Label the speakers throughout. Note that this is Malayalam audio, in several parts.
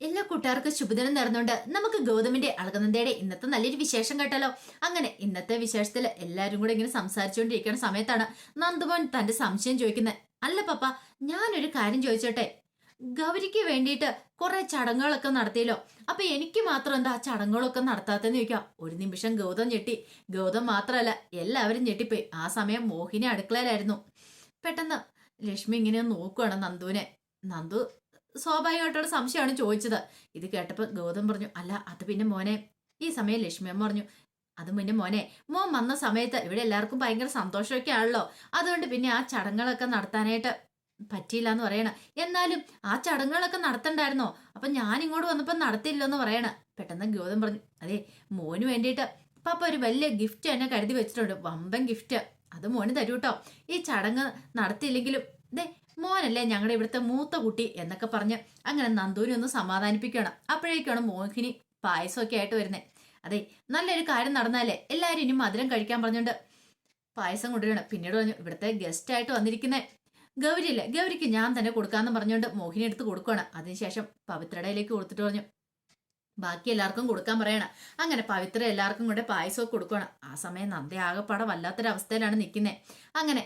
Speaker 1: എല്ലാ കൂട്ടുകാർക്കും ശുഭദിനം നേർന്നുകൊണ്ട് നമുക്ക് ഗൗതമിന്റെ അളകനന്ദയുടെ ഇന്നത്തെ നല്ലൊരു വിശേഷം കേട്ടല്ലോ അങ്ങനെ ഇന്നത്തെ വിശേഷത്തിൽ എല്ലാവരും കൂടെ ഇങ്ങനെ സംസാരിച്ചുകൊണ്ടിരിക്കുന്ന സമയത്താണ് നന്ദുമോൻ തന്റെ സംശയം ചോദിക്കുന്നത് അല്ല പപ്പ ഞാനൊരു കാര്യം ചോദിച്ചോട്ടെ? ഗൗരിക്ക് വേണ്ടിയിട്ട് കുറെ ചടങ്ങുകളൊക്കെ നടത്തിയല്ലോ. അപ്പൊ എനിക്ക് മാത്രം എന്താ ചടങ്ങുകളൊക്കെ നടത്താത്തെന്ന് ചോദിക്കാം. ഒരു നിമിഷം ഗൗതം ഞെട്ടി. ഗൗതം മാത്രമല്ല എല്ലാവരും ഞെട്ടിപ്പോയി. ആ സമയം മോഹിനി അടുക്കളയിലായിരുന്നു. പെട്ടെന്ന് ലക്ഷ്മി ഇങ്ങനെ നോക്കുകയാണ് നന്ദുവിനെ. നന്ദു സ്വാഭാവികമായിട്ടുള്ള സംശയമാണ് ചോദിച്ചത്. ഇത് കേട്ടപ്പോൾ ഗൗതം പറഞ്ഞു അല്ല അത് പിന്നെ മോനെ ഈ സമയം ലക്ഷ്മി അമ്മ പറഞ്ഞു അത് പിന്നെ മോനെ മോൻ വന്ന സമയത്ത് ഇവിടെ എല്ലാവർക്കും ഭയങ്കര സന്തോഷമൊക്കെ ആണല്ലോ. അതുകൊണ്ട് പിന്നെ ആ ചടങ്ങുകളൊക്കെ നടത്താനായിട്ട് പറ്റിയില്ല എന്ന് പറയണ. എന്നാലും ആ ചടങ്ങുകളൊക്കെ നടത്തണ്ടായിരുന്നോ? അപ്പൊ ഞാൻ ഇങ്ങോട്ട് വന്നപ്പോൾ നടത്തിയില്ലെന്ന് പറയണ. പെട്ടെന്ന് ഗൗതം പറഞ്ഞു അതെ മോന് വേണ്ടിയിട്ട് പാപ്പ ഒരു വലിയ ഗിഫ്റ്റ് എന്നെ കരുതി വെച്ചിട്ടുണ്ട് വമ്പൻ ഗിഫ്റ്റ്. അത് മോന് തരൂട്ടോ. ഈ ചടങ്ങ് നടത്തിയില്ലെങ്കിലും ദേ മോനല്ലേ ഞങ്ങളുടെ ഇവിടുത്തെ മൂത്ത കുട്ടി എന്നൊക്കെ പറഞ്ഞ് അങ്ങനെ നന്ദൂരി ഒന്ന് സമാധാനിപ്പിക്കണം അപ്പോഴേക്കാണ് മോഹിനി പായസമൊക്കെ ആയിട്ട് വരുന്നത് അതെ നല്ലൊരു കാര്യം നടന്നാലേ എല്ലാവരും ഇനി മധുരം കഴിക്കാൻ പറഞ്ഞുണ്ട് പായസം കൊണ്ടുവരണം പിന്നീട് പറഞ്ഞു ഇവിടുത്തെ ഗസ്റ്റ് ആയിട്ട് വന്നിരിക്കുന്നേ. ഗൗരിയല്ലേ ഗൗരിക്ക് ഞാൻ തന്നെ കൊടുക്കാമെന്ന് പറഞ്ഞുകൊണ്ട് മോഹിനി എടുത്ത് കൊടുക്കുകയാണ് അതിനുശേഷം പവിത്രടയിലേക്ക് കൊടുത്തിട്ട് പറഞ്ഞു ബാക്കി എല്ലാവർക്കും കൊടുക്കാൻ പറയണം. അങ്ങനെ പവിത്ര എല്ലാവർക്കും കൂടെ പായസമൊക്കെ കൊടുക്കണം ആ സമയം നന്ദി ആകെപ്പാടെ വല്ലാത്തൊരവസ്ഥയിലാണ് നിൽക്കുന്നത് അങ്ങനെ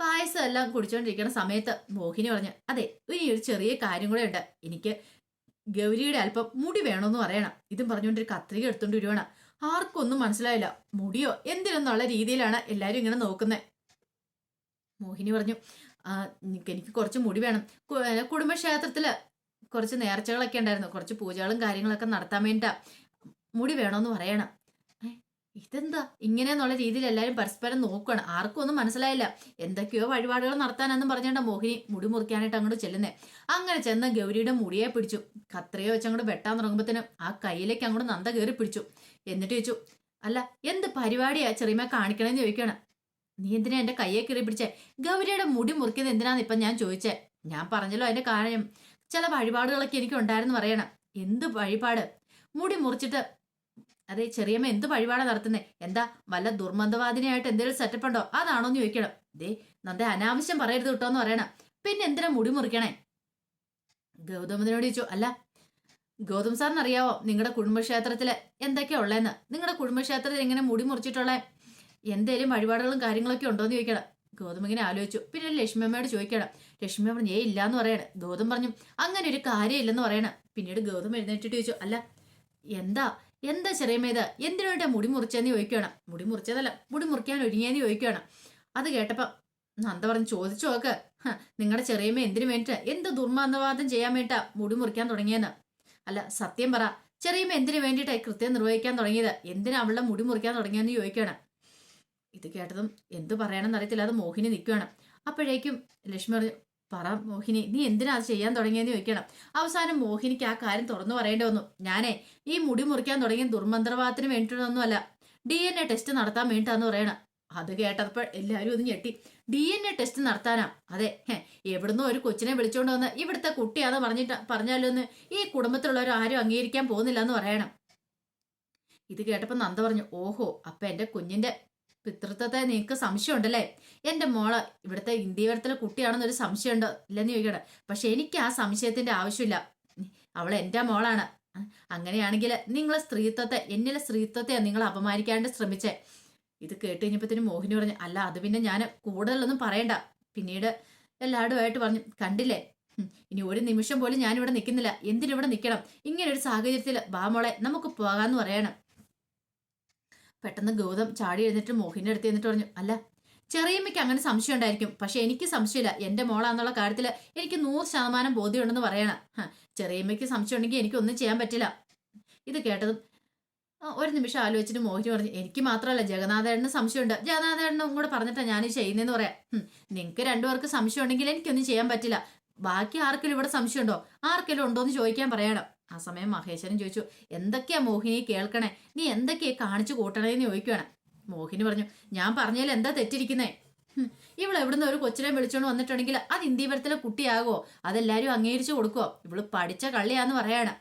Speaker 1: പായസം എല്ലാം കുടിച്ചുകൊണ്ടിരിക്കുന്ന സമയത്ത് മോഹിനി പറഞ്ഞു അതെ ഇനി ഒരു ചെറിയ കാര്യം കൂടെ ഉണ്ട്. എനിക്ക് ഗൗരിയുടെ അല്പം മുടി വേണമെന്ന് പറയണം. ഇതും പറഞ്ഞുകൊണ്ട് ഒരു കത്രിക എടുത്തോണ്ട് വരുവാണ്. ആർക്കും ഒന്നും മനസ്സിലായില്ല. മുടിയോ എന്തിനെന്നുള്ള രീതിയിലാണ് എല്ലാവരും ഇങ്ങനെ നോക്കുന്നത് മോഹിനി പറഞ്ഞു "ആ, എനിക്ക് കുറച്ച് മുടി വേണം. കുടുംബക്ഷേത്രത്തിൽ കുറച്ച് നേർച്ചകളൊക്കെ ഉണ്ടായിരുന്നു. കുറച്ച് പൂജകളും കാര്യങ്ങളൊക്കെ നടത്താൻ വേണ്ടിട്ടാ. മുടി വേണമെന്ന് പറയണം. ഇതെന്താ? ഇങ്ങനെയെന്നുള്ള രീതിയിൽ എല്ലാവരും പരസ്പരം നോക്കുകയാണ് ആർക്കും ഒന്നും മനസ്സിലായില്ല. എന്തൊക്കെയോ വഴിപാടുകൾ നടത്താനെന്നും പറഞ്ഞുകൊണ്ട് മോഹിനി മുടി മുറിക്കാനായിട്ട് അങ്ങോട്ട് ചെല്ലുന്നേ. അങ്ങനെ ചെന്ന് ഗൗരിയുടെ മുടിയെ പിടിച്ചു. കത്രയോ വെച്ച് അങ്ങോട്ട് വെട്ടാൻ തുടങ്ങുമ്പോഴത്തേനും ആ കയ്യിലേക്ക് അങ്ങോട്ട് നന്ദ കയറി പിടിച്ചു. എന്നിട്ട് ചോദിച്ചു അല്ല എന്ത് പരിപാടിയാ ചെറിയമ്മ കാണിക്കണമെന്ന് ചോദിക്കണം? നീ എന്തിനാ എന്റെ കയ്യെ കയറി പിടിച്ചേ? ഗൗരിയുടെ മുടി മുറിക്കുന്നത് എന്തിനാന്ന് ഇപ്പൊ ഞാൻ ചോദിച്ചേ. ഞാൻ പറഞ്ഞല്ലോ അതിന്റെ കാര്യം. ചില വഴിപാടുകളൊക്കെ എനിക്ക് ഉണ്ടായിരുന്നു പറയണം. എന്ത് വഴിപാട്? മുടി മുറിച്ചിട്ട് അതെ ചെറിയമ്മ എന്ത് വഴിപാടാ നടത്തുന്നേ? എന്താ വല്ല ദുർമന്ദവാദിനിയായിട്ട് എന്തെങ്കിലും സെറ്റപ്പ് ഉണ്ടോ? അതാണോ എന്ന് ചോദിക്കണം. ദേ നന്ദ അനാവശ്യം പറയരുത് കേട്ടോ എന്ന് പറയണം. പിന്നെ എന്തിനാ മുടി മുറിക്കണേ? ഗൗതമനോട് ചോദിച്ചു അല്ല ഗൗതം സാറിന് അറിയാവോ നിങ്ങളുടെ കുടുംബക്ഷേത്രത്തിൽ എന്തൊക്കെയാ ഉള്ളതെന്ന് നിങ്ങളുടെ കുടുംബക്ഷേത്രത്തിൽ എങ്ങനെ മുടി മുറിച്ചിട്ടുള്ളേ? എന്തേലും വഴിപാടുകളും കാര്യങ്ങളൊക്കെ ഉണ്ടോ എന്ന് ചോദിക്കണം. ഗൗതം ഇങ്ങനെ ആലോചിച്ചു. പിന്നെ ലക്ഷ്മിയമ്മയോട് ചോദിക്കണം. ലക്ഷ്മി പറഞ്ഞു ഏ ഇല്ലാന്ന് പറയണം. ഗൗതം പറഞ്ഞു അങ്ങനെ ഒരു കാര്യമില്ലെന്ന് പറയണം. പിന്നീട് ഗൗതം എഴുന്നേറ്റിട്ട് ചോദിച്ചു അല്ല എന്താ എന്താ ചെറിയമ്മ ഇത് എന്തിനു വേണ്ടിയാ മുടി മുറിച്ചെന്ന് ചോദിക്കുകയാണ് മുടി മുറിച്ചതല്ല മുടി മുറിക്കാൻ ഒരുങ്ങിയെന്ന് ചോദിക്കുകയാണ് അത് കേട്ടപ്പോൾ നന്ദ പറഞ്ഞ് ചോദിച്ചു നോക്ക് നിങ്ങളുടെ ചെറിയമ്മ എന്തിനു വേണ്ടിട്ട് എന്ത് ദുർമാന്തവാദം ചെയ്യാൻ വേണ്ടിട്ടാ മുടി മുറിക്കാൻ തുടങ്ങിയെന്ന്? അല്ല സത്യം പറ ചെറിയമ്മ എന്തിനു വേണ്ടിയിട്ടായി കൃത്യം നിർവഹിക്കാൻ തുടങ്ങിയത്? എന്തിനാ അവളുടെ മുടി മുറിക്കാൻ തുടങ്ങിയെന്ന് ചോദിക്കുകയാണ് ഇത് കേട്ടതും എന്ത് പറയണമെന്ന് അറിയത്തില്ല അത് മോഹിനി നിൽക്കുകയാണ് അപ്പോഴേക്കും ലക്ഷ്മി പറഞ്ഞു പറ മോഹിനി നീ എന്തിനാ അത് ചെയ്യാൻ തുടങ്ങിയെന്ന് ചോദിക്കണം. അവസാനം മോഹിനിക്ക് ആ കാര്യം തുറന്നു പറയേണ്ടി വന്നു. ഞാനേ ഈ മുടി മുറിക്കാൻ തുടങ്ങിയ ദുർമന്ത്രവാദത്തിന് വേണ്ടിയിട്ടൊന്നുമല്ല ഡി എൻ എ ടെസ്റ്റ് നടത്താൻ വേണ്ടിട്ടാന്ന് പറയണം. അത് കേട്ടപ്പോൾ എല്ലാവരും ഒന്ന് ഞെട്ടി. ഡി എൻ എ ടെസ്റ്റ് നടത്താനാ? അതെ എവിടുന്നോ ഒരു കൊച്ചിനെ വിളിച്ചോണ്ട് വന്ന് ഇവിടുത്തെ കുട്ടിയാന്ന് പറഞ്ഞിട്ട് പറഞ്ഞാലോ എന്ന് ഈ കുടുംബത്തിലുള്ളവർ ആരും അംഗീകരിക്കാൻ പോകുന്നില്ല എന്ന് പറയണം. ഇത് കേട്ടപ്പോൾ നന്ദ പറഞ്ഞു ഓഹോ അപ്പൊ എന്റെ കുഞ്ഞിന്റെ പിതൃത്വത്തെ നിനക്ക് സംശയമുണ്ടല്ലേ? എന്റെ മോൾ ഇവിടുത്തെ ഇന്ത്യവരത്തിലെ കുട്ടിയാണെന്നൊരു സംശയമുണ്ടോ. ഇല്ലെന്ന് ചോദിക്കണം പക്ഷെ എനിക്ക് ആ സംശയത്തിന്റെ ആവശ്യമില്ല. അവൾ എന്റെ മോളാണ്. അങ്ങനെയാണെങ്കിൽ നിങ്ങളെ സ്ത്രീത്വത്തെ എന്നിലെ സ്ത്രീത്വത്തെ നിങ്ങൾ അപമാനിക്കാണ്ട് ശ്രമിച്ചേ. ഇത് കേട്ട് കഴിഞ്ഞപ്പോഴത്തേന് മോഹിനി പറഞ്ഞു അല്ല അത് പിന്നെ ഞാൻ കൂടുതലൊന്നും പറയണ്ട. പിന്നീട് എല്ലാവരുമായിട്ട് പറഞ്ഞു കണ്ടില്ലേ? ഇനി ഒരു നിമിഷം പോലും ഞാനിവിടെ നിൽക്കുന്നില്ല. എന്തിനിവിടെ നിൽക്കണം? ഇങ്ങനെ ഒരു സാഹചര്യത്തിൽ ബാമോളെ നമുക്ക് പോകാമെന്ന് പറയണം. പെട്ടെന്ന് ഗൗതം ചാടി എഴുന്നിട്ട് മോഹിന്റെ അടുത്ത് എന്നിട്ട് പറഞ്ഞു അല്ല ചെറിയമ്മയ്ക്ക് അങ്ങനെ സംശയം ഉണ്ടായിരിക്കും. പക്ഷെ എനിക്ക് സംശയമില്ല. എന്റെ മോളാന്നുള്ള കാര്യത്തിൽ എനിക്ക് നൂറ് ശതമാനം ബോധ്യമുണ്ടെന്ന് പറയണം. ചെറിയമ്മയ്ക്ക് സംശയം ഉണ്ടെങ്കിൽ എനിക്കൊന്നും ചെയ്യാൻ പറ്റില്ല. ഇത് കേട്ടതും ഒരു നിമിഷം ആലോചിച്ചിട്ട് മോഹിനി പറഞ്ഞു എനിക്ക് മാത്രമല്ല ജഗന്നാഥേട്ടന് സംശയമുണ്ട്. ജഗന്നാഥേട്ടനും കൂടെ പറഞ്ഞിട്ടാ ഞാൻ ചെയ്യുന്നതെന്ന് പറയാം. നിങ്ങൾക്ക് രണ്ടുപേർക്ക് സംശയം ഉണ്ടെങ്കിൽ എനിക്കൊന്നും ചെയ്യാൻ പറ്റില്ല. ബാക്കി ആർക്കെങ്കിലും ഇവിടെ സംശയമുണ്ടോ? ആർക്കെങ്കിലും ഉണ്ടോ എന്ന് ചോദിക്കാൻ പറയണം. ആ സമയം മഹേശ്വരൻ ചോദിച്ചു എന്തൊക്കെയാ മോഹിനി കേൾക്കണേ? നീ എന്തൊക്കെയാ കാണിച്ചു കൂട്ടണേന്ന് ചോദിക്കുകയാണ് മോഹിനി പറഞ്ഞു ഞാൻ പറഞ്ഞാൽ എന്താ തെറ്റിരിക്കുന്നേ? ഇവൾ എവിടുന്ന് ഒരു കൊച്ചിനെ വിളിച്ചോണ്ട് വന്നിട്ടുണ്ടെങ്കിൽ അത് ഇന്ത്യപരത്തിലെ കുട്ടിയാകുമോ അതെല്ലാരും അംഗീകരിച്ചു കൊടുക്കുവോ? ഇവൾ പഠിച്ച കള്ളിയാന്ന് പറയാണ്.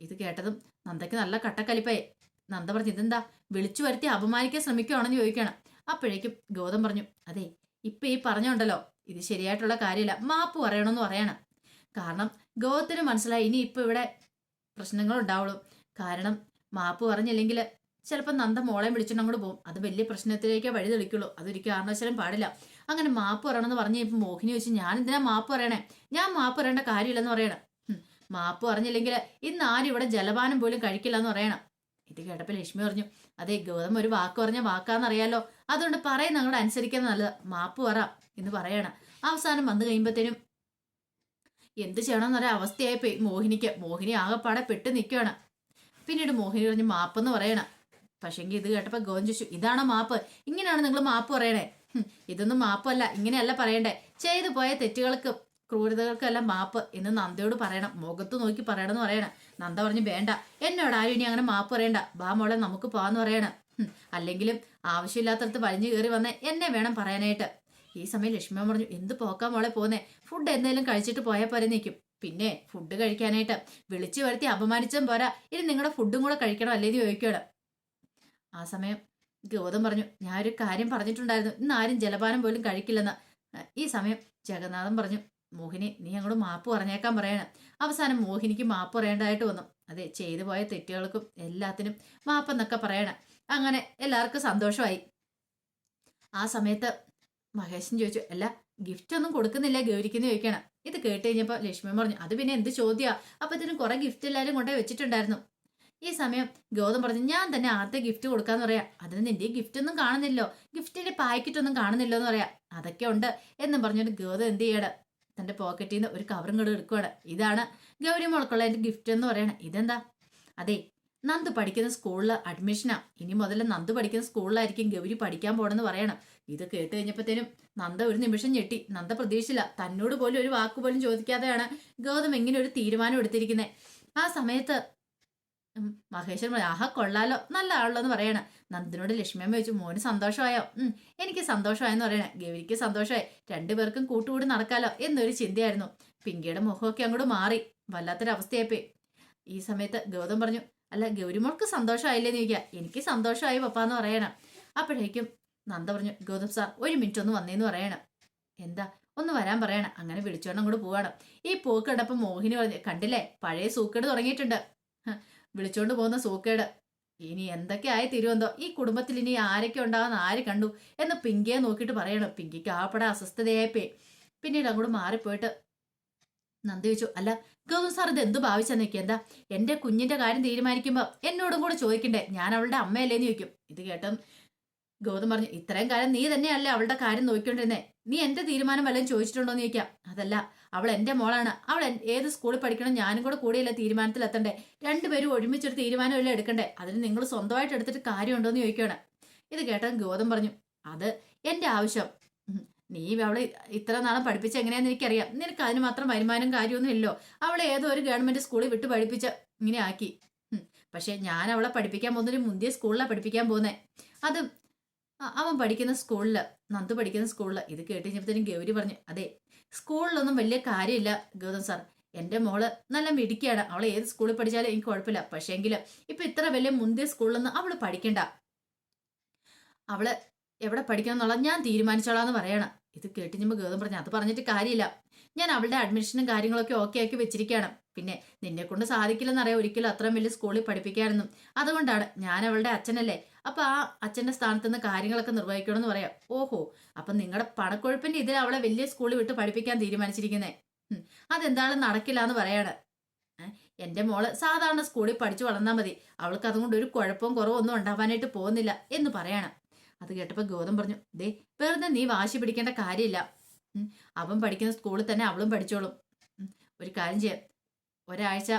Speaker 1: ഇത് കേട്ടതും നന്ദയ്ക്ക് നല്ല കട്ടക്കലിപ്പായി. നന്ദ പറഞ്ഞു ഇതെന്താ? വിളിച്ചു വരുത്തി അപമാനിക്കാൻ ശ്രമിക്കുവാണെന്ന് ചോദിക്കണം അപ്പോഴേക്കും ഗൗതം പറഞ്ഞു അതെ ഇപ്പൊ ഈ പറഞ്ഞുണ്ടല്ലോ ഇത് ശരിയായിട്ടുള്ള കാര്യമല്ല മാപ്പ് പറയണമെന്ന് പറയണം. കാരണം ഗോവത്തിന് മനസ്സിലായി. ഇനി ഇപ്പൊ ഇവിടെ പ്രശ്നങ്ങൾ ഉണ്ടാവുള്ളൂ കാരണം മാപ്പ് പറഞ്ഞില്ലെങ്കിൽ ചിലപ്പോൾ നന്ദ മോളെ വിളിച്ചിട്ട് അങ്ങോട്ട് പോകും. അത് വലിയ പ്രശ്നത്തിലേക്കേ വഴി തെളിക്കുള്ളൂ. അതൊരിക്കലും കാരണവശാലും പാടില്ല. അങ്ങനെ മാപ്പ് പറയണമെന്ന് പറഞ്ഞ് ഇപ്പം മോഹിനി വെച്ച് ഞാൻ എന്തിനാ മാപ്പ് പറയണേ? ഞാൻ മാപ്പ് പറയേണ്ട കാര്യമില്ലെന്ന് പറയണം. മാപ്പ് പറഞ്ഞില്ലെങ്കിൽ ഇന്ന് ആരും ഇവിടെ ജലപാനം പോലും കഴിക്കില്ല എന്ന് പറയണം. ഇത് കേട്ടപ്പോൾ ലക്ഷ്മി പറഞ്ഞു അതെ ഗൗതം ഒരു വാക്ക് പറഞ്ഞ വാക്കാന്നറിയാലോ. അതുകൊണ്ട് പറയുന്ന അങ്ങോട്ട് അനുസരിക്കുന്നത് നല്ലത്. മാപ്പ് പറ എന്ന് പറയണം. അവസാനം വന്നു കഴിയുമ്പോഴത്തേനും എന്ത് ചെയ്യണം ചെയ്യണമെന്നൊരു അവസ്ഥയായിപ്പോയി. മോഹിനിക്ക് മോഹിനി ആകെപ്പാടെ പെട്ട് നിൽക്കുകയാണ്. പിന്നീട് മോഹിനി പറഞ്ഞ് മാപ്പെന്ന് പറയണം. പക്ഷെങ്കിൽ ഇത് കേട്ടപ്പോൾ ഗോവൻ ഇതാണ് മാപ്പ്? ഇങ്ങനെയാണ് നിങ്ങൾ മാപ്പ് പറയണേ? ഇതൊന്നും മാപ്പല്ല. ഇങ്ങനെയല്ല പറയണ്ടേ. ചെയ്തു പോയ തെറ്റുകൾക്ക് ക്രൂരതകൾക്കെല്ലാം മാപ്പ്. എന്ന് നന്ദയോട് പറയണം. മുഖത്ത് നോക്കി പറയണമെന്ന് പറയണം. നന്ദ പറഞ്ഞു വേണ്ട. എന്നോട് ആരും ഇനി അങ്ങനെ മാപ്പ് പറയണ്ട. ബാ മോളെ നമുക്ക് പോവാന്ന് പറയണം. അല്ലെങ്കിലും ആവശ്യമില്ലാത്തടത്ത് വലിഞ്ഞു കയറി വന്ന് എന്നെ വേണം പറയാനായിട്ട്. ഈ സമയം ലക്ഷ്മി പറഞ്ഞു എന്ത് പോക്കാൻ മോളെ പോന്നെ? ഫുഡ് എന്തെങ്കിലും കഴിച്ചിട്ട് പോയാൽ പോരെ നിൽക്കും പിന്നെ ഫുഡ് കഴിക്കാനായിട്ട് വിളിച്ചു വരുത്തി അപമാനിച്ചും പോരാ. ഇനി നിങ്ങളുടെ ഫുഡും കൂടെ കഴിക്കണം അല്ലേ ചോദിക്കണം ആ സമയം ഗൗതം പറഞ്ഞു ഞാൻ ഒരു കാര്യം പറഞ്ഞിട്ടുണ്ടായിരുന്നു. ഇന്ന് ആരും ജലപാനം പോലും കഴിക്കില്ലെന്ന്. ഈ സമയം ജഗന്നാഥൻ പറഞ്ഞു മോഹിനി നീ അങ്ങോട്ട് മാപ്പ് പറഞ്ഞേക്കാൻ പറയണം. അവസാനം മോഹിനിക്ക് മാപ്പ് പറയേണ്ടതായിട്ട് വന്നു. അതെ ചെയ്തു പോയ തെറ്റുകൾക്കും എല്ലാത്തിനും മാപ്പെന്നൊക്കെ പറയണം. അങ്ങനെ എല്ലാവർക്കും സന്തോഷമായി. ആ സമയത്ത് മഹേശൻ ചോദിച്ചു അല്ല ഗിഫ്റ്റ് ഒന്നും കൊടുക്കുന്നില്ല ഗൗരിക്കുന്ന ചോദിക്കണം ഇത് കേട്ട് കഴിഞ്ഞപ്പോൾ ലക്ഷ്മി പറഞ്ഞു അത് പിന്നെ എന്ത് ചോദ്യാ? അപ്പത്തിനും കുറെ ഗിഫ്റ്റ് എല്ലാവരും കൊണ്ടേ വെച്ചിട്ടുണ്ടായിരുന്നു. ഈ സമയം ഗൗതം പറഞ്ഞു ഞാൻ തന്നെ ആദ്യത്തെ ഗിഫ്റ്റ് കൊടുക്കാന്ന് പറയാ. അതിന് നിന്റെ ഗിഫ്റ്റ് ഒന്നും കാണുന്നില്ലോ. ഗിഫ്റ്റിന്റെ പാക്കറ്റ് ഒന്നും കാണുന്നില്ലോ എന്ന് പറയാ. അതൊക്കെ ഉണ്ട്. എന്നും പറഞ്ഞിട്ട് ഗൗതം എന്ത് ചെയ്യണം? തന്റെ പോക്കറ്റിൽ നിന്ന് ഒരു കവറും കൂടെ എടുക്കുവാണ്. ഇതാണ് ഗൗരി മോൾക്കുള്ള എന്റെ ഗിഫ്റ്റ് എന്ന് പറയണേ. ഇതെന്താ? അതെ നന്ദ് പഠിക്കുന്ന സ്കൂളിൽ അഡ്മിഷനാ ഇനി മുതൽ നന്ദ് പഠിക്കുന്ന സ്കൂളിലായിരിക്കും ഗൗരി പഠിക്കാൻ പോണെന്ന് പറയണം. ഇത് കേട്ട് കഴിഞ്ഞപ്പോഴത്തേനും നന്ദ ഒരു നിമിഷം ഞെട്ടി. നന്ദ പ്രതീക്ഷില്ല തന്നോട് പോലും ഒരു വാക്ക് പോലും ചോദിക്കാതെയാണ് ഗൗതം എങ്ങനെ ഒരു തീരുമാനം എടുത്തിരിക്കുന്നത് ആ സമയത്ത് മഹേശ്വരൻ ആഹാ കൊള്ളാലോ. നല്ല ആളല്ലോ എന്ന് പറയണം. നന്ദിനോട് ലക്ഷ്മിയമ്മ ചോദിച്ചു മോന് സന്തോഷമായോ? എനിക്ക് സന്തോഷമായെന്ന് പറയണേ. ഗൗരിക്ക് സന്തോഷമായി. രണ്ടുപേർക്കും കൂട്ടുകൂടി നടക്കാലോ എന്നൊരു ചിന്തയായിരുന്നു. പിങ്കിയുടെ മുഖമൊക്കെ അങ്ങോട്ട് മാറി. വല്ലാത്തൊരവസ്ഥയായിപ്പോയി. ഈ സമയത്ത് ഗൗതം പറഞ്ഞു അല്ല ഗൗരിമോൾക്ക് സന്തോഷമായില്ലേന്ന് ചോദിക്കുക. എനിക്ക് സന്തോഷമായി പപ്പാന്ന് പറയണം. അപ്പോഴേക്കും നന്ദ പറഞ്ഞു ഗൗതം സാർ ഒരു മിനിറ്റ് ഒന്ന് വന്നേന്ന് പറയണം. എന്താ? ഒന്ന് വരാൻ പറയണം. അങ്ങനെ വിളിച്ചോണ്ട് അങ്ങോട്ട് പോവാണ്. ഈ പോക്ക് മോഹിനി പറഞ്ഞു കണ്ടില്ലേ? പഴയ സൂക്കേട് തുടങ്ങിയിട്ടുണ്ട്. വിളിച്ചോണ്ട് പോകുന്ന സൂക്കേട്. ഇനി എന്തൊക്കെ ആയി തിരുവന്തോ ഈ കുടുംബത്തിൽ ഇനി ആരൊക്കെ ഉണ്ടാകുന്ന ആര് കണ്ടു? എന്ന് പിങ്കിയെ നോക്കിയിട്ട് പറയണം. പിങ്കിക്ക് ആപ്പടെ അസ്വസ്ഥതയായപ്പേ പിന്നീട് അങ്ങോട്ട് മാറിപ്പോയിട്ട് നന്ദി ചോദിച്ചു. അല്ല ഗൗതം സാർ ഇത് എന്തു ഭാവിച്ച നിൽക്കുക എന്താ? എന്റെ കുഞ്ഞിന്റെ കാര്യം തീരുമാനിക്കുമ്പോൾ എന്നോടും കൂടെ ചോദിക്കണ്ടേ? ഞാൻ അവളുടെ അമ്മയല്ലേന്ന് ചോദിക്കും. ഇത് കേട്ടും ഗൗതം പറഞ്ഞു ഇത്രയും കാലം നീ തന്നെയല്ലേ അവളുടെ കാര്യം നോക്കിക്കൊണ്ടിരുന്നേ? നീ എന്റെ തീരുമാനം വല്ലതും ചോദിച്ചിട്ടുണ്ടോ എന്ന് ചോദിക്കാം. അതല്ല അവൾ എന്റെ മോളാണ്. അവൾ ഏത് സ്കൂളിൽ പഠിക്കണം ഞാനും കൂടെ കൂടിയല്ല തീരുമാനത്തിൽ എത്തണ്ടേ? രണ്ടുപേരും ഒരുമിച്ചൊരു തീരുമാനമല്ലേ എടുക്കണ്ടേ? അതിന് നിങ്ങൾ സ്വന്തമായിട്ട് എടുത്തിട്ട് കാര്യമുണ്ടോ എന്ന് ചോദിക്കുകയാണ്. ഇത് കേട്ട ഗൗതം പറഞ്ഞു അത് എന്റെ ആവശ്യം. നീ അവളെ ഇത്ര നാളും പഠിപ്പിച്ച എങ്ങനെയാന്ന് എനിക്കറിയാം. നിനക്ക് അതിന് മാത്രം വരുമാനം കാര്യമൊന്നും ഇല്ലോ അവളെ ഏതോ ഒരു ഗവൺമെന്റ് സ്കൂളിൽ വിട്ട് പഠിപ്പിച്ച ഇങ്ങനെ ആക്കി. പക്ഷെ ഞാൻ അവളെ പഠിപ്പിക്കാൻ പോകുന്നൊരു മുന്തിയ സ്കൂളിലാണ് പഠിപ്പിക്കാൻ പോകുന്നത് അത് അവൻ പഠിക്കുന്ന സ്കൂളിൽ നന്ദു പഠിക്കുന്ന സ്കൂളിൽ ഇത് കേട്ട് കഴിഞ്ഞപ്പോഴത്തേനും ഗൗരി പറഞ്ഞു അതെ സ്കൂളിലൊന്നും വലിയ കാര്യമില്ല ഗൗതം സാർ. എന്റെ മോൾ നല്ല മിടിക്കുകയാണ് അവൾ ഏത് സ്കൂളിൽ പഠിച്ചാലും എനിക്ക് കുഴപ്പമില്ല. പക്ഷേ പക്ഷേങ്കിൽ ഇപ്പൊ ഇത്ര വലിയ മുന്തിയ സ്കൂളിലൊന്നും അവൾ പഠിക്കണ്ട. അവൾ എവിടെ പഠിക്കണം എന്നുള്ളത് ഞാൻ തീരുമാനിച്ചോളാന്ന് പറയണം. ഇത് കേട്ടി കേട്ടിഞ്ഞപ്പോൾ ഗേതം പറഞ്ഞു അത് പറഞ്ഞിട്ട് കാര്യമില്ല. ഞാൻ അവളുടെ അഡ്മിഷനും കാര്യങ്ങളൊക്കെ ഓക്കെ ആക്കി വെച്ചിരിക്കുകയാണ്. പിന്നെ നിന്നെ കൊണ്ട് സാധിക്കില്ലെന്നറിയാം ഒരിക്കലും അത്രയും വലിയ സ്കൂളിൽ പഠിപ്പിക്കാനൊന്നും. അതുകൊണ്ടാണ് ഞാൻ അവളുടെ അച്ഛനല്ലേ. അപ്പൊ ആ അച്ഛന്റെ സ്ഥാനത്ത് നിന്ന് കാര്യങ്ങളൊക്കെ നിർവഹിക്കണമെന്ന് പറയാം. ഓഹോ അപ്പൊ നിങ്ങളുടെ പണക്കൊഴുപ്പിന്റെ ഇതിൽ അവളെ വലിയ സ്കൂളിൽ വിട്ട് പഠിപ്പിക്കാൻ തീരുമാനിച്ചിരിക്കുന്നേ. അതെന്താണ് നടക്കില്ല എന്ന് പറയാണ്. എന്റെ മോൾ സാധാരണ സ്കൂളിൽ പഠിച്ചു വളർന്നാൽ മതി. അവൾക്ക് അതുകൊണ്ട് ഒരു കുഴപ്പവും കുറവൊന്നും ഉണ്ടാവാനായിട്ട് പോകുന്നില്ല എന്ന് പറയണം. അത് കേട്ടപ്പോൾ ഗൗതം പറഞ്ഞു ദേ വെറുതെ നീ വാശി പിടിക്കേണ്ട കാര്യമില്ല. അവൻ പഠിക്കുന്ന സ്കൂളിൽ തന്നെ അവളും പഠിച്ചോളും. ഒരു കാര്യം ചെയ്യാം. ഒരാഴ്ച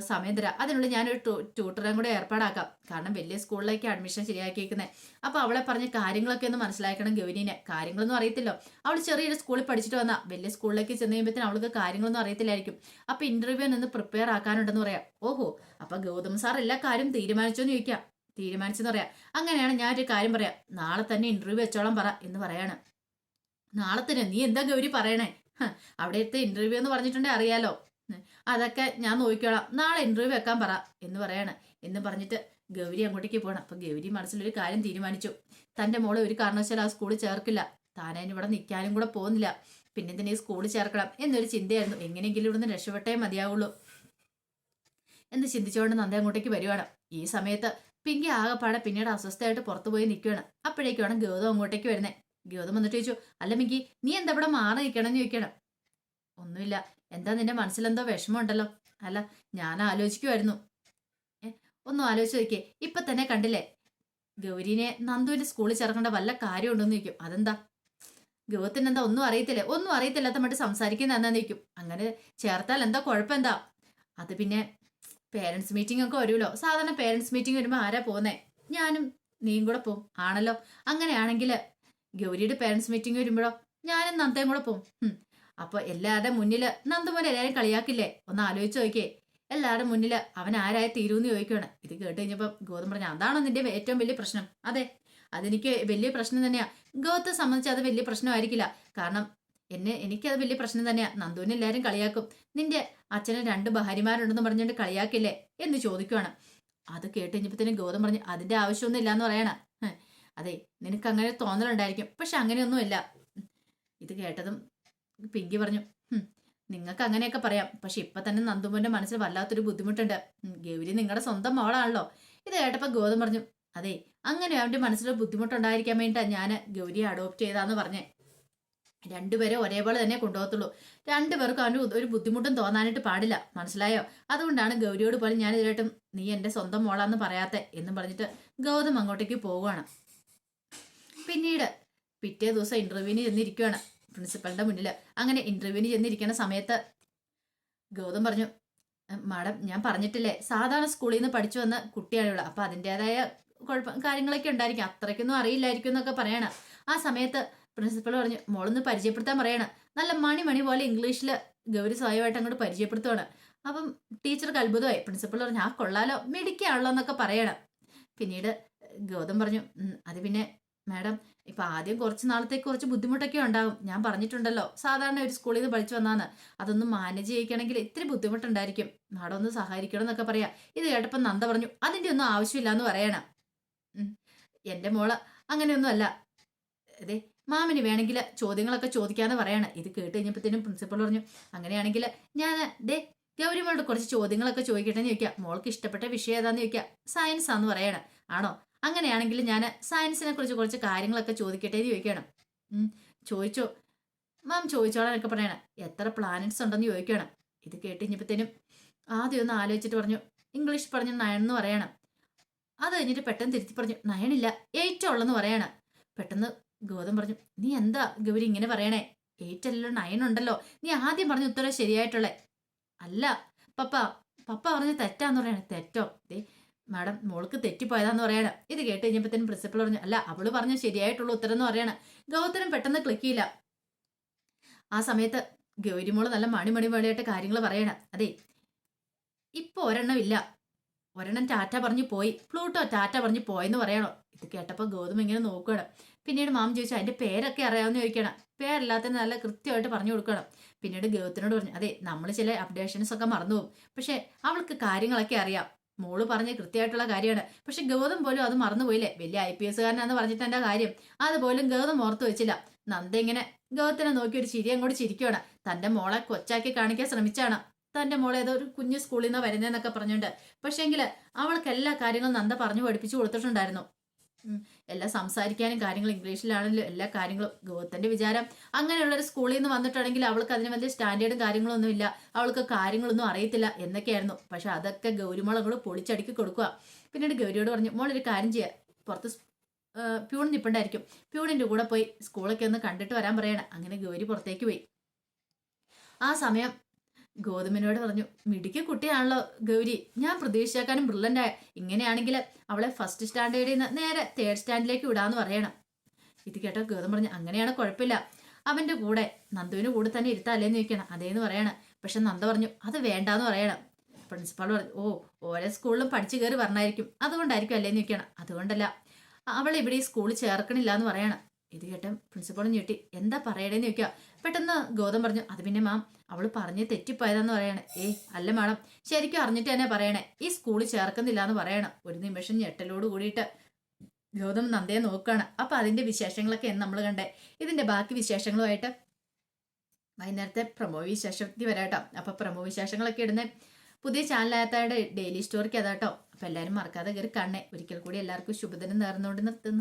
Speaker 1: സമയം തരാം. അതിനുള്ളിൽ ഞാനൊരു ട്യൂട്ടറും കൂടെ ഏർപ്പാടാക്കാം. കാരണം വലിയ സ്കൂളിലേക്ക് അഡ്മിഷൻ ശരിയാക്കിയിരിക്കുന്നത് അപ്പോൾ അവളെ പറഞ്ഞ കാര്യങ്ങളൊക്കെ ഒന്ന് മനസ്സിലാക്കണം ഗൗരീനെ. കാര്യങ്ങളൊന്നും അറിയത്തില്ലോ. അവൾ ചെറിയൊരു സ്കൂളിൽ പഠിച്ചിട്ട് വന്നാൽ വലിയ സ്കൂളിലേക്ക് ചെന്ന് കഴിയുമ്പോഴത്തേന് അവൾക്ക് കാര്യങ്ങളൊന്നും അറിയത്തില്ലായിരിക്കും. അപ്പോൾ ഇന്റർവ്യൂ നിന്ന് പ്രിപ്പയർ ആക്കാനുണ്ടെന്ന് പറയാം. ഓഹോ അപ്പോൾ ഗൗതം സാർ എല്ലാ കാര്യം തീരുമാനിച്ചോന്ന് ചോദിക്കാം. തീരുമാനിച്ചെന്ന് പറയാം. അങ്ങനെയാണ് ഞാൻ ഒരു കാര്യം പറയാം. നാളെ തന്നെ ഇന്റർവ്യൂ വെച്ചോളാം പറ എന്ന് പറയാണ്. നാളെ തന്നെ നീ എന്താ ഗൗരി പറയണേ? അവിടെത്തെ ഇന്റർവ്യൂ എന്ന് പറഞ്ഞിട്ടുണ്ടെങ്കിൽ അറിയാലോ. അതൊക്കെ ഞാൻ നോക്കിക്കോളാം. നാളെ ഇന്റർവ്യൂ വെക്കാൻ പറ എന്ന് പറയാണ്. എന്ന് പറഞ്ഞിട്ട് ഗൗരി അങ്ങോട്ടേക്ക് പോകണം അപ്പൊ ഗൗരി മനസ്സിലൊരു കാര്യം തീരുമാനിച്ചു. തന്റെ മോളെ ഒരു കാരണവശാലും ആ സ്കൂളിൽ ചേർക്കില്ല. താനതിന് ഇവിടെ നിൽക്കാനും കൂടെ പോകുന്നില്ല. പിന്നെ തന്നെ ഈ സ്കൂളിൽ ചേർക്കണം? എന്നൊരു ചിന്തയായിരുന്നു. എങ്ങനെയെങ്കിലും ഇവിടുന്ന് രക്ഷപ്പെട്ടേ മതിയാവുള്ളൂ. എന്ന് ചിന്തിച്ചുകൊണ്ട് നന്ദ അങ്ങോട്ടേക്ക് വരുവാണ്. ഈ സമയത്ത് പിങ്കി ആകെപ്പാടെ പിന്നീട് അസ്വസ്ഥയായിട്ട് പുറത്തു പോയി നിൽക്കുകയാണ് അപ്പോഴേക്കാണ് ഗൗതം അങ്ങോട്ടേക്ക് വരുന്നത് ഗൗതം വന്നിട്ട് ചോദിച്ചു അല്ല മിങ്കി നീ എന്താ ഇവിടെ മാറി നിൽക്കണം എന്ന് ചോദിക്കണം ഒന്നുമില്ല. എന്താ നിന്റെ മനസ്സിലെന്തോ വിഷമമുണ്ടല്ലോ. അല്ല ഞാൻ ആലോചിക്കുമായിരുന്നു ഒന്നും ആലോചിച്ച് നോക്കിയേ. ഇപ്പൊ തന്നെ കണ്ടില്ലേ? ഗൗരീനെ നന്ദുവിന്റെ സ്കൂളിൽ ചേർക്കേണ്ട വല്ല കാര്യമുണ്ടെന്ന് ചോദിക്കും. അതെന്താ? ഗൗതത്തിന് എന്താ ഒന്നും അറിയത്തില്ലേ? ഒന്നും അറിയത്തില്ലാത്ത മറ്റ് സംസാരിക്കുന്ന എന്നാ നിൽക്കും അങ്ങനെ ചേർത്താൽ എന്താ? കുഴപ്പമെന്താ? അത് പിന്നെ പേരൻസ് മീറ്റിംഗ് ഒക്കെ വരുമല്ലോ. സാധാരണ പേരൻസ് മീറ്റിംഗ് വരുമ്പോൾ ആരാ പോകുന്നേ ഞാനും നീയും കൂടെ പോവും. ആണല്ലോ. അങ്ങനെയാണെങ്കിൽ ഗൗരിയുടെ പേരൻസ് മീറ്റിംഗ് വരുമ്പോഴോ? ഞാനും നന്ദയും കൂടെ പോവും. അപ്പൊ എല്ലാവരുടെ മുന്നിൽ നന്ദമോനെ എല്ലാവരും കളിയാക്കില്ലേ? ഒന്ന് ആലോചിച്ച് നോക്കിയേ. എല്ലാവരുടെ മുന്നിൽ അവൻ ആരായി തീരുമെന്ന് ചോദിക്കുകയാണ് ഇത് കേട്ട് കഴിഞ്ഞപ്പോൾ ഗൗതം പറഞ്ഞു അതാണോ നിന്റെ ഏറ്റവും വലിയ പ്രശ്നം? അതെ. അതെനിക്ക് വലിയ പ്രശ്നം തന്നെയാ. ഗൗത്തെ സംബന്ധിച്ച് അത് വലിയ പ്രശ്നമായിരിക്കില്ല. കാരണം എന്നെ എനിക്കത് വലിയ പ്രശ്നം തന്നെയാ. നന്ദുവിനെ എല്ലാവരും കളിയാക്കും. നിന്റെ അച്ഛന് രണ്ട് ഭാര്യമാരുണ്ടെന്ന് പറഞ്ഞിട്ട് കളിയാക്കില്ലേ എന്ന് ചോദിക്കുവാണ്. അത് കേട്ട് കഴിഞ്ഞപ്പോഴത്തേനും ഗൗതം പറഞ്ഞ് അതിന്റെ ആവശ്യമൊന്നും ഇല്ലാന്ന് പറയണ. ഹ്, അതെ നിനക്ക് അങ്ങനെ തോന്നലുണ്ടായിരിക്കും. പക്ഷെ അങ്ങനെയൊന്നുമില്ല. ഇത് കേട്ടതും പിങ്കി പറഞ്ഞു നിങ്ങൾക്ക് അങ്ങനെയൊക്കെ പറയാം. പക്ഷെ ഇപ്പൊ തന്നെ നന്ദുമോന്റെ മനസ്സിൽ വല്ലാത്തൊരു ബുദ്ധിമുട്ടുണ്ട്. ഗൗരി നിങ്ങളുടെ സ്വന്തം മോളാണല്ലോ. ഇത് കേട്ടപ്പോൾ ഗൗതം പറഞ്ഞു അതെ അങ്ങനെ അവന്റെ മനസ്സിൽ ബുദ്ധിമുട്ടുണ്ടായിരിക്കാൻ വേണ്ടിയിട്ടാണ് ഞാൻ ഗൗരിയെ അഡോപ്റ്റ് ചെയ്താന്ന് പറഞ്ഞേ. രണ്ടുപേരെ ഒരേപോലെ തന്നെ കൊണ്ടുപോകത്തുള്ളൂ. രണ്ടുപേർക്കും അവന് ഒരു ബുദ്ധിമുട്ടും തോന്നാനായിട്ട് പാടില്ല. മനസ്സിലായോ? അതുകൊണ്ടാണ് ഗൗരിയോട് പോലും ഞാൻ ഇതിലായിട്ടും നീ എന്റെ സ്വന്തം മോളാന്ന് പറയാത്തെ എന്ന് പറഞ്ഞിട്ട് ഗൗതം അങ്ങോട്ടേക്ക് പോവുകയാണ്. പിന്നീട് പിറ്റേ ദിവസം ഇന്റർവ്യൂവിന് ചെന്നിരിക്കുകയാണ് പ്രിൻസിപ്പളിന്റെ മുന്നിൽ. അങ്ങനെ ഇന്റർവ്യൂവിന് ചെന്നിരിക്കുന്ന സമയത്ത് ഗൗതം പറഞ്ഞു മാഡം ഞാൻ പറഞ്ഞിട്ടില്ലേ സാധാരണ സ്കൂളിൽ നിന്ന് പഠിച്ചു വന്ന കുട്ടിയാണുള്ളത്. അപ്പൊ അതിന്റെതായ കുഴപ്പം കാര്യങ്ങളൊക്കെ ഉണ്ടായിരിക്കും. അത്രയ്ക്കൊന്നും അറിയില്ലായിരിക്കും എന്നൊക്കെ പറയണം. ആ സമയത്ത് പ്രിൻസിപ്പൾ പറഞ്ഞു മോളൊന്ന് പരിചയപ്പെടുത്താൻ പറയണം. നല്ല മണി മണി പോലെ ഇംഗ്ലീഷിൽ ഗൗരി സ്വയമായിട്ട് അങ്ങോട്ട് പരിചയപ്പെടുത്തുവാണ്. അപ്പം ടീച്ചർക്ക് അത്ഭുതമായി. പ്രിൻസിപ്പൾ പറഞ്ഞു ആ കൊള്ളാലോ. മിടിക്കാണല്ലോ എന്നൊക്കെ പറയണം. പിന്നീട് ഗൗതം പറഞ്ഞു "ഉം, അത് പിന്നെ മാഡം ഇപ്പം ആദ്യം കുറച്ച് നാളത്തേക്ക് കുറച്ച് ബുദ്ധിമുട്ടൊക്കെ ഉണ്ടാകും ഞാൻ പറഞ്ഞിട്ടുണ്ടല്ലോ സാധാരണ ഒരു സ്കൂളിൽ നിന്ന് പഠിച്ചു വന്നാന്ന്. അതൊന്ന് മാനേജ് ചെയ്യിക്കണമെങ്കിൽ ഇത്തിരി ബുദ്ധിമുട്ടുണ്ടായിരിക്കും. മാഡം ഒന്ന് സഹായിക്കണം എന്നൊക്കെ പറയാം. ഇത് കേട്ടപ്പോൾ നന്ദ പറഞ്ഞു അതിന്റെ ഒന്നും ആവശ്യമില്ല എന്ന് പറയണം എന്റെ മോൾ അങ്ങനെയൊന്നുമല്ല. അതെ മാമിന് വേണമെങ്കിൽ ചോദ്യങ്ങളൊക്കെ ചോദിക്കാന്ന് പറയാണ്. ഇത് കേട്ട് കഴിഞ്ഞപ്പോഴത്തേനും പ്രിൻസിപ്പൾ പറഞ്ഞു അങ്ങനെയാണെങ്കിൽ ഞാൻ ദേ ഗൗരിമോളോട് കുറച്ച് ചോദ്യങ്ങളൊക്കെ ചോദിക്കട്ടെ എന്ന് ചോദിക്കാം. മോൾക്ക് ഇഷ്ടപ്പെട്ട വിഷയം ഏതാന്ന് ചോദിക്കാം. സയൻസ് ആന്ന് പറയണം. ആണോ? അങ്ങനെയാണെങ്കിൽ ഞാൻ സയൻസിനെ കുറിച്ച് കുറച്ച് കാര്യങ്ങളൊക്കെ ചോദിക്കട്ടെ എന്ന് ചോദിക്കണം ചോദിച്ചോ? മാം ചോദിച്ചോളാനൊക്കെ പറയണം. എത്ര പ്ലാനറ്റ്സ് ഉണ്ടെന്ന് ചോദിക്കണം. ഇത് കേട്ട് കഴിഞ്ഞപ്പോഴത്തേനും ആദ്യം ഒന്ന് ആലോചിച്ചിട്ട് പറഞ്ഞു ഇംഗ്ലീഷ് പറഞ്ഞു നയൻ എന്ന് പറയണം. അത് കഴിഞ്ഞിട്ട് പെട്ടെന്ന് തിരുത്തി പറഞ്ഞു നയനില്ല എയ്റ്റ് ഉള്ളെന്ന് പറയണം. പെട്ടെന്ന് ഗൗതം പറഞ്ഞു നീ എന്താ ഗൗരി ഇങ്ങനെ പറയണേ? എയ്റ്റ് നയനുണ്ടല്ലോ. നയൻ ഉണ്ടല്ലോ നീ ആദ്യം പറഞ്ഞ ഉത്തരം ശരിയായിട്ടുള്ളേ. അല്ല പപ്പ പപ്പ പറഞ്ഞ തെറ്റാന്ന് പറയണേ. തെറ്റോ? ദേ മാഡം മോൾക്ക് തെറ്റിപ്പോയതാന്ന് പറയണം. ഇത് കേട്ട് കഴിഞ്ഞപ്പോഴത്തേനും പ്രിൻസിപ്പൾ പറഞ്ഞു അല്ല അവൾ പറഞ്ഞ ശരിയായിട്ടുള്ള ഉത്തരം എന്ന് പറയണം. ഗൗതരം പെട്ടെന്ന് ക്ലിക്ക് ചെയ്യില്ല ആ സമയത്ത് ഗൗരിമോൾ നല്ല മണിമണി മണിയായിട്ട് കാര്യങ്ങൾ പറയണം. അതെ ഇപ്പൊ ഒരെണ്ണം ഇല്ല. ഒരെണ്ണം ടാറ്റ പറഞ്ഞു പോയി. പ്ലൂട്ടോ ടാറ്റ പറഞ്ഞു പോയെന്ന് പറയണോ? ഇത് കേട്ടപ്പോൾ ഗൗതം ഇങ്ങനെ നോക്കണം പിന്നീട് മാം ചോദിച്ചു അതിന്റെ പേരൊക്കെ അറിയാമെന്ന് ചോദിക്കണം പേരല്ലാത്ത നല്ല കൃത്യമായിട്ട് പറഞ്ഞു കൊടുക്കണം. പിന്നീട് ഗൗതത്തിനോട് പറഞ്ഞു അതെ നമ്മൾ ചില അപ്ഡേഷൻസ് ഒക്കെ മറന്നുപോകും. പക്ഷേ അവൾക്ക് കാര്യങ്ങളൊക്കെ അറിയാം. മോൾ പറഞ്ഞ കൃത്യമായിട്ടുള്ള കാര്യമാണ്. പക്ഷെ ഗൗതം പോലും അത് മറന്നുപോയില്ലേ? വലിയ ഐ പി എസ്സുകാരനാന്ന് പറഞ്ഞിട്ട് എന്റെ കാര്യം? അതുപോലും ഗൗതം ഓർത്തു വെച്ചില്ല. നന്ദ ഇങ്ങനെ ഗൗതത്തിനെ നോക്കി ഒരു ചിരി അങ്ങോട്ട് ചിരിക്കുകയാണ് തന്റെ മോളെ കൊച്ചാക്കി കാണിക്കാൻ ശ്രമിച്ചാണ്. തന്റെ മോളെ ഏതോ ഒരു കുഞ്ഞു സ്കൂളിൽ നിന്ന് വരുന്നതെന്നൊക്കെ പറഞ്ഞുകൊണ്ട്. പക്ഷേങ്കിൽ അവൾക്ക് എല്ലാ കാര്യങ്ങളും നന്ദ പറഞ്ഞു പഠിപ്പിച്ചു കൊടുത്തിട്ടുണ്ടായിരുന്നു. എല്ലാം സംസാരിക്കാനും കാര്യങ്ങൾ ഇംഗ്ലീഷിലാണല്ലോ എല്ലാ കാര്യങ്ങളും ഗൗതത്തിന്റെ വിചാരം. അങ്ങനെയുള്ള ഒരു സ്കൂളിൽ നിന്ന് വന്നിട്ടുണ്ടെങ്കിൽ അവൾക്ക് അതിന് വലിയ സ്റ്റാൻഡേർഡും കാര്യങ്ങളൊന്നും ഇല്ല അവൾക്ക് കാര്യങ്ങളൊന്നും അറിയത്തില്ല എന്നൊക്കെയായിരുന്നു. പക്ഷെ അതൊക്കെ ഗൗരിമുളകൾ പൊളിച്ചടുക്കി കൊടുക്കുക പിന്നീട് ഗൗരിയോട് പറഞ്ഞു മോൾ ഒരു കാര്യം ചെയ്യുക പുറത്ത് പ്യൂൺ നിപ്പുണ്ടായിരിക്കും. പ്യൂണിന്റെ കൂടെ പോയി സ്കൂളൊക്കെ ഒന്ന് കണ്ടിട്ട് വരാൻ പറയണം. അങ്ങനെ ഗൗരി പുറത്തേക്ക് പോയി. ആ സമയം ഗോതമ്പിനോട് പറഞ്ഞു മിടുക്കി കുട്ടിയാണല്ലോ ഗൗരി. ഞാൻ പ്രതീക്ഷിച്ചേക്കാനും ബ്രില്ലന്റായ ഇങ്ങനെയാണെങ്കിൽ അവളെ ഫസ്റ്റ് സ്റ്റാൻഡേർഡിൽ നിന്ന് നേരെ തേർഡ് സ്റ്റാൻഡിലേക്ക് വിടാന്ന് പറയണം. ഇത് കേട്ടോ ഗൗതം പറഞ്ഞു അങ്ങനെയാണ് കുഴപ്പമില്ല. അവന്റെ കൂടെ നന്ദുവിന് കൂടെ തന്നെ ഇരുത്താല്ലേന്ന് ചോദിക്കണം. അതേന്ന് പറയണം. പക്ഷെ നന്ദ പറഞ്ഞു അത് വേണ്ടാന്ന് പറയണം. പ്രിൻസിപ്പാൾ പറഞ്ഞു ഓ ഓരോ സ്കൂളിലും പഠിച്ചു കയറി പറഞ്ഞായിരിക്കും അതുകൊണ്ടായിരിക്കും അല്ലേന്ന് ചോദിക്കണം. അതുകൊണ്ടല്ല അവളെ ഇവിടെ ഈ സ്കൂളിൽ ചേർക്കണില്ല എന്ന് പറയണം. ഇത് കേട്ട പ്രിൻസിപ്പളും ഞെട്ടി. എന്താ പറയണേന്ന് ചോദിക്കുക പെട്ടെന്ന് ഗൗതം പറഞ്ഞു അത് പിന്നെ മാം അവൾ പറഞ്ഞ് തെറ്റിപ്പോയതാന്ന് പറയണേ. ഏ അല്ല മാഡം ശരിക്കും അറിഞ്ഞിട്ട് തന്നെ പറയണേ. ഈ സ്കൂളിൽ ചേർക്കുന്നില്ല എന്ന് പറയണം. ഒരു നിമിഷം ഞെട്ടലോട് കൂടിയിട്ട് ഗൗതം നന്ദയെ നോക്കുകയാണ് അപ്പൊ അതിന്റെ വിശേഷങ്ങളൊക്കെ നമ്മൾ കണ്ടേ. ഇതിന്റെ ബാക്കി വിശേഷങ്ങളുമായിട്ട് വൈകുന്നേരത്തെ പ്രമോ വിശേഷത്തിൽ വരാട്ടോ അപ്പൊ പ്രമോ വിശേഷങ്ങളൊക്കെ ഇടുന്ന. പുതിയ ചാനലായത്തായുടെ ഡെയിലി സ്റ്റോറിക്ക് അതാട്ടോ. അപ്പൊ എല്ലാവരും മറക്കാതെ കയറി കാണേ ഒരിക്കൽ കൂടി എല്ലാവർക്കും ശുഭദിനം നേർന്നുകൊണ്ട് നിർത്തുന്നു.